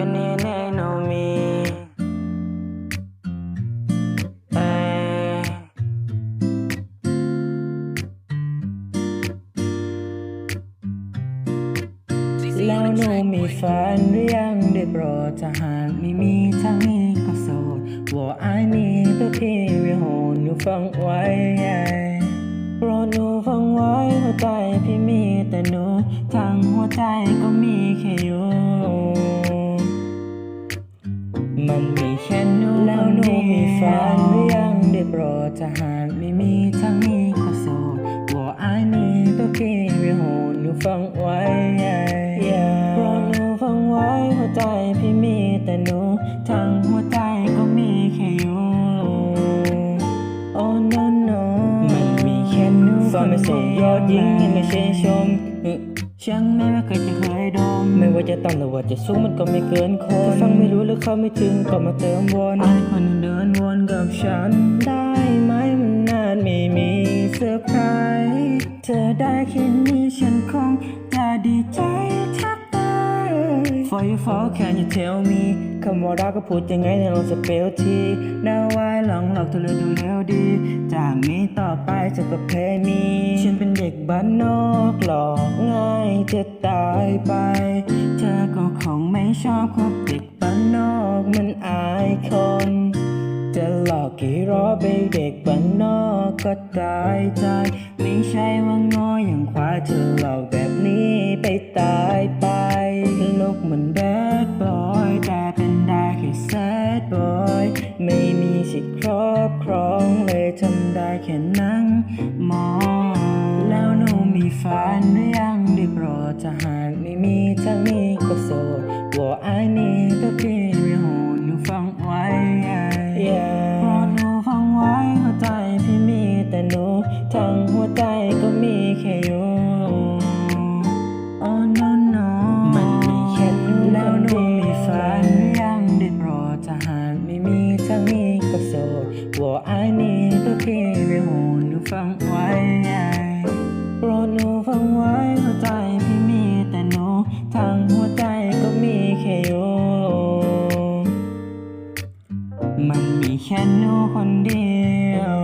and it ain't on แล้วหนูมีแฟนหรือยังได้โปรดจะหากไม่มีทางนี้ก็โสดว่า I need the period หนูฟังไว้ โปรดหนูฟังไว้หัวใจพี่มีแต่หนู ทางหัวใจก็มีแค่อยู่ จะหากไม่มีทั้งนี้ก็โสดว่าไอ้นี่ตัวพี่วิโหนหนูฟังไว้โปรดหนูฟังไว้หัวใจพี่มีแต่หนูทั้งหัวใจก็มีแค่อยู่ Oh no no มันมีแค่หนูฟังไม่ส่งยอดยิงให้ไม่ใช่ชมอึช่างแม้ว่าเคยจะเคยดมไม่ว่าจะต่ำหรือว่าจะสูงมันก็ไม่เกินคนถ้าฟังไม่รู้หรือเข้าไม่ถึงก็มาเติมวนไอ้คนเดินวนกับฉันได้ เซอร์ไพรส์เธอได้แค่นี้ฉันคงจะดีใจแทบตาย For you for can you tell me คำว่ารักก็พูดยังไงในลองสเปลทีน้าไว้หลังหลอกเธอเลยดูแล้วดี จากนี้ต่อไปจะประเพณีฉันเป็นเด็กบ้านนอกหลอกง่ายจะตายไป เธอก็คงไม่ชอบคบเด็กบ้านนอกมันอายคน จะหลอกกี่รอบไปเด็กบ้านนอก ก็ตายใจ ไม่ใช่ว่างออย่างควายเธอหลอกแบบนี้ไปตายไปลูกเหมือนแบดบอยแต่เป็นได้แค่แซดบอยไม่มีสิทธิ์ครอบครองเลยทำได้แค่นั่งมอง แล้วหนูมีแฟนหรือยังได้โปรดจะหา จะหากไม่มีจะมีก็โสดว่าอันนี้ตัวพี่ไม่หูหนูฟังไว้โปรดหนูฟังไว้หัวใจพี่มีแต่หนูทางหัวใจก็มีแค่โยมันมีแค่หนูคนเดียว